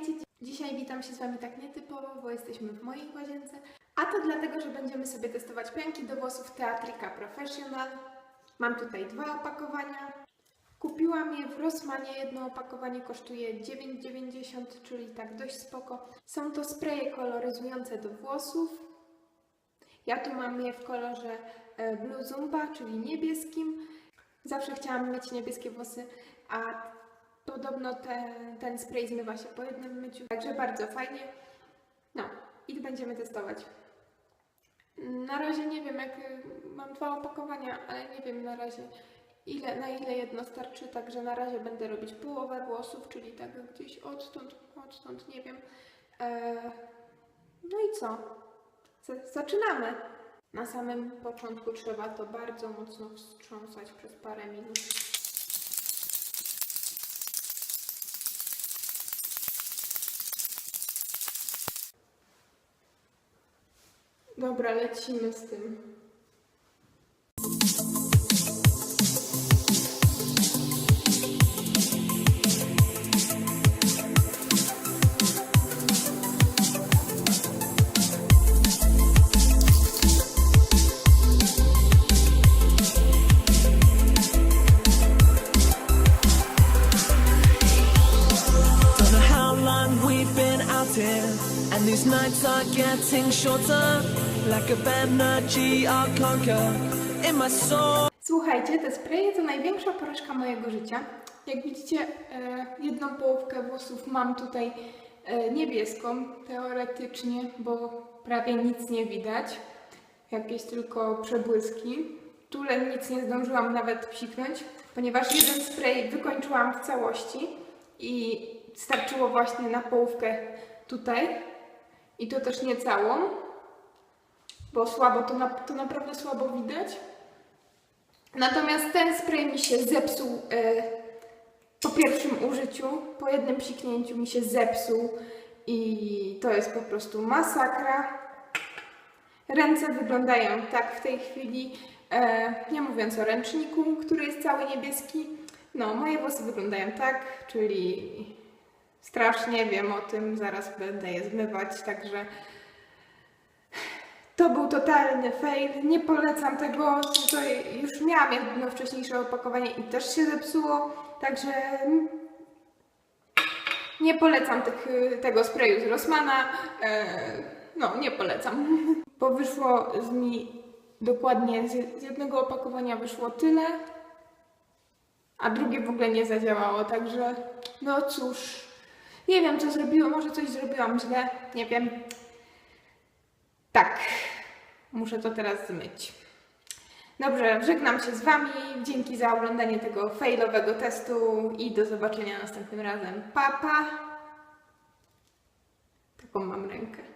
Witajcie! Dzisiaj witam się z Wami tak nietypowo, bo jesteśmy w mojej łazience. A to dlatego, że będziemy sobie testować pianki do włosów Teatrika Professional. Mam tutaj dwa opakowania. Kupiłam je w Rossmanie. Jedno opakowanie kosztuje 9,90, czyli tak dość spoko. Są to spreje koloryzujące do włosów. Ja tu mam je w kolorze e, Blue Zumba, czyli niebieskim. Zawsze chciałam mieć niebieskie włosy, a Podobno te, ten spray zmywa się po jednym myciu, także bardzo fajnie. No i będziemy testować. Na razie nie wiem, jak mam dwa opakowania, ale nie wiem na razie ile, na ile jedno starczy, także na razie będę robić połowę włosów, czyli tak gdzieś odtąd, odtąd, nie wiem. Eee, no i co? Z- zaczynamy! Na samym początku trzeba to bardzo mocno wstrząsać przez parę minut. Dobra, lecimy z tym. Here, and these nights are getting shorter. Like a energy I'll conquer in my soul. Słuchajcie, te spraye to największa porażka mojego życia. Jak widzicie, e, jedną połówkę włosów mam tutaj e, niebieską, teoretycznie, bo prawie nic nie widać. Jakieś tylko przebłyski. Tu nic nie zdążyłam nawet psiknąć, ponieważ jeden spray wykończyłam w całości i starczyło właśnie na połówkę tutaj. I to też nie całą, bo słabo, to, na, to naprawdę słabo widać. Natomiast ten spray mi się zepsuł e, po pierwszym użyciu, po jednym psiknięciu mi się zepsuł i to jest po prostu masakra. Ręce wyglądają tak w tej chwili, e, nie mówiąc o ręczniku, który jest cały niebieski. No, moje włosy wyglądają tak, czyli strasznie wiem o tym, zaraz będę je zmywać, także to był totalny fail. Nie polecam tego. To już miałam jedno wcześniejsze opakowanie i też się zepsuło. Także nie polecam tych, tego sprayu z Rossmana. E, no, nie polecam. Bo wyszło z mi dokładnie z jednego opakowania wyszło tyle, a drugie w ogóle nie zadziałało. Także no cóż. Nie wiem, co zrobiłam. Może coś zrobiłam źle. Nie wiem. Tak, muszę to teraz zmyć. Dobrze, żegnam się z Wami. Dzięki za oglądanie tego failowego testu i do zobaczenia następnym razem. Pa, pa! Taką mam rękę.